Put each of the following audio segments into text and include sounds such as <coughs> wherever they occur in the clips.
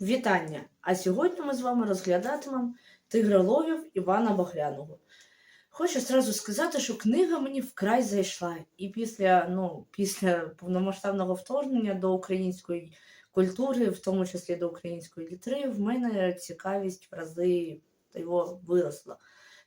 Вітання! А сьогодні ми з вами розглядатимемо тигроловів Івана Багряного. Хочу зразу сказати, що книга мені вкрай зайшла. І після, ну, після повномасштабного вторгнення до української культури, в тому числі до української літери, в мене цікавість в рази його виросла.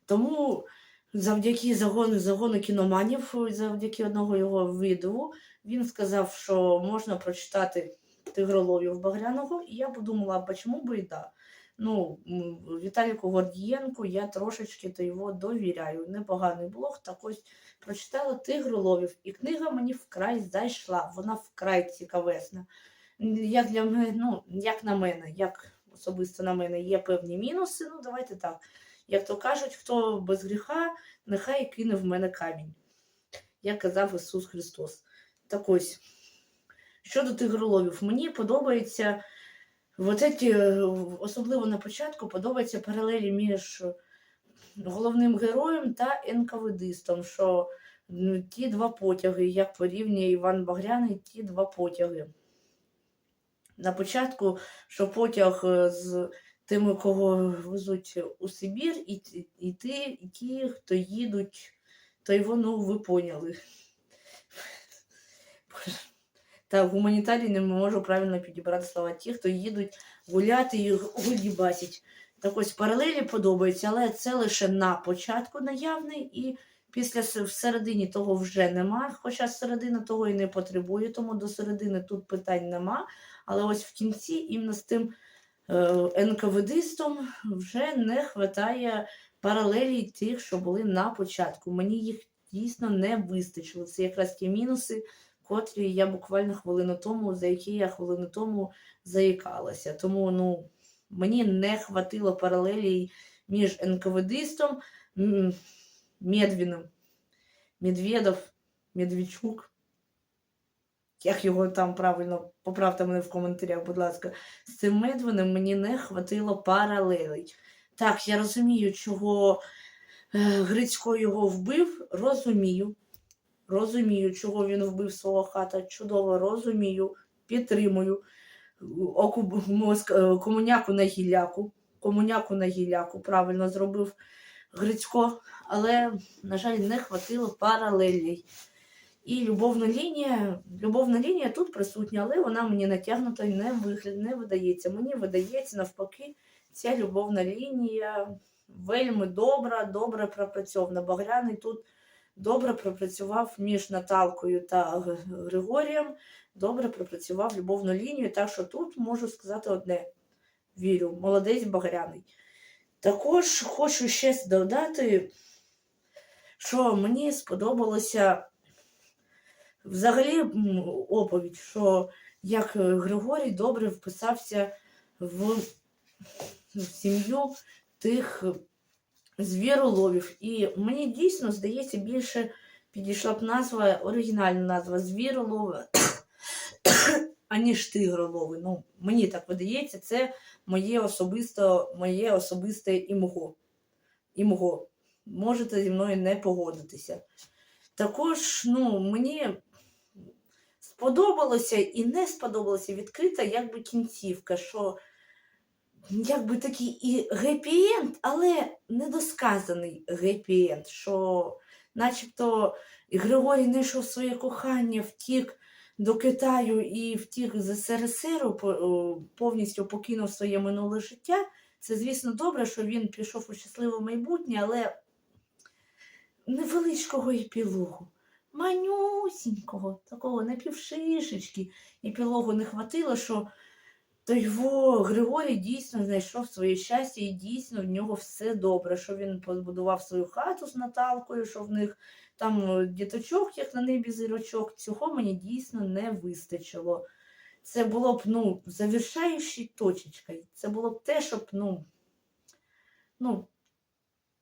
Тому завдяки загону, загону кіноманів, завдяки одного його відео, він сказав, що можна прочитати тигроловів Багряного, і я подумала, а чому би і да. Ну, Віталіку Гордієнку я трошечки то його довіряю. Непоганий блог. Так ось прочитала тигроловів, і книга мені вкрай зайшла. Вона вкрай цікавесна. Як для мене, ну, як на мене, як особисто на мене є певні мінуси. Ну, давайте так. Як то кажуть, хто без гріха, нехай кине в мене камінь. Як казав Ісус Христос. Так ось. Щодо тигроловів, мені подобається, от е, особливо на початку, подобаються паралелі між головним героєм та НКВДистом, що ну, ті два потяги, як порівнює Іван Багряний, ті два потяги. На початку, що потяг е, з тими, кого везуть у Сибір, і, і, ті, і ті, хто їдуть, то його, ну, ви поняли. Та в гуманітарії не можу правильно підібрати слова. Ті, хто їдуть гуляти і гульді бачать. Так ось паралелі подобаються, але це лише на початку наявний, і після всередині того вже нема. Хоча середина того і не потребує, тому до середини тут питань нема. Але ось в кінці іменно з тим е, НКВДистом вже не вистачає паралелі тих, що були на початку. Мені їх дійсно не вистачило. Це якраз ті мінуси, котрі я буквально хвилину тому, за які я хвилину тому заїкалася. Тому ну, мені не хватило паралелей між НКВДистом, м, Медвіним, Медведов, Медведчук. Як його там правильно, поправте мене в коментарях, будь ласка, з цим Медвиним мені не хватило паралелей. Так, я розумію, чого е, Грицько його вбив, розумію. Розумію, чого він вбив свого хата. Чудово розумію, підтримую. Оку, мозк- е, комуняку на гіляку. Комуняку на гіляку правильно зробив Грицько, але, на жаль, не хватило паралелей. І любовна лінія, любовна лінія тут присутня, але вона мені натягнута і не вигляд, не видається. Мені видається навпаки, ця любовна лінія вельми добра, добре пропрацьована. Багряний тут добре пропрацював між Наталкою та Григорієм, добре пропрацював любовну лінію, так що тут можу сказати одне: вірю, молодець Багряний. Також хочу ще додати, що мені сподобалося взагалі оповідь, що як Григорій добре вписався в, в сім'ю тих звіроловів. І мені дійсно здається, більше підійшла б назва, оригінальна назва звіролови, <coughs> аніж тигролови. Ну, мені так видається, це моє особисто, моє особисте імго. імго. Можете зі мною не погодитися. Також, ну, мені сподобалося і не сподобалося відкрита якби кінцівка, що якби такий і гепі-енд, але недосказаний гепі-енд, що начебто Григорій знайшов своє кохання, втік до Китаю і втік з СРСР, повністю покинув своє минуле життя. Це, звісно, добре, що він пішов у щасливе майбутнє, але невеличкого епілогу. Манюсінького, такого напівшишечки епілогу не хватило, що то його Григорій дійсно знайшов своє щастя і дійсно в нього все добре, що він побудував свою хату з Наталкою, що в них там е, діточок, як на небі зірочок. Цього мені дійсно не вистачило. Це було б ну, завершаючою точечкою. Це було б те, щоб, ну, ну,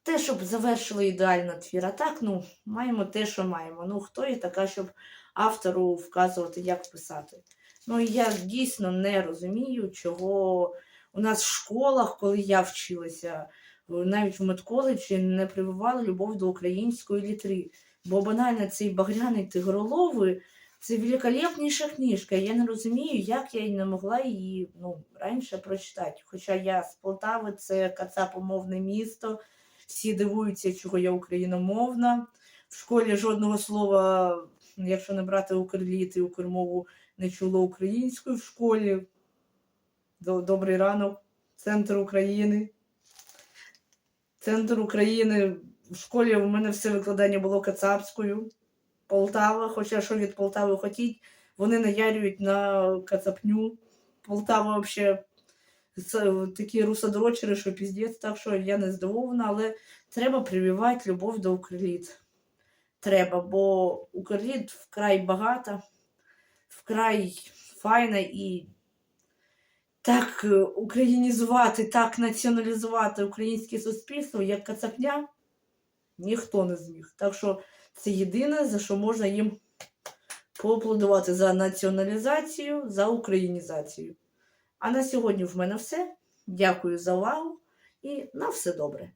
те, щоб завершило ідеально твір. А так, ну, маємо те, що маємо. Ну, хто є така, щоб автору вказувати, як писати. Ну, я дійсно не розумію, чого у нас в школах, коли я вчилася, навіть в медколеджі не прививали любов до української літери. Бо банально цей багряний тигролови Це великолепніша книжка. Я не розумію, як я не могла її ну, раніше прочитати. Хоча я з Полтави, це кацапомовне місто. Всі дивуються, чого я україномовна. В школі жодного слова, якщо не брати укрліт і укрмову, не чуло українською в школі. Добрий ранок, центр України. Центр України. В школі у мене все викладання було кацапською. Полтава, хоча що від Полтави хотіть, вони наярюють на кацапню. Полтава взагалі такі русодрочери, що піздець, так що я не здивована, але треба прививати любов до Укрліт. Треба, бо Укрліт вкрай багата, вкрай файна і так е, українізувати, так націоналізувати українське суспільство, як кацапня, ніхто не зміг. Так що це єдине, за що можна їм поаплодувати за націоналізацію, за українізацію. А на сьогодні в мене все. Дякую за увагу і на все добре.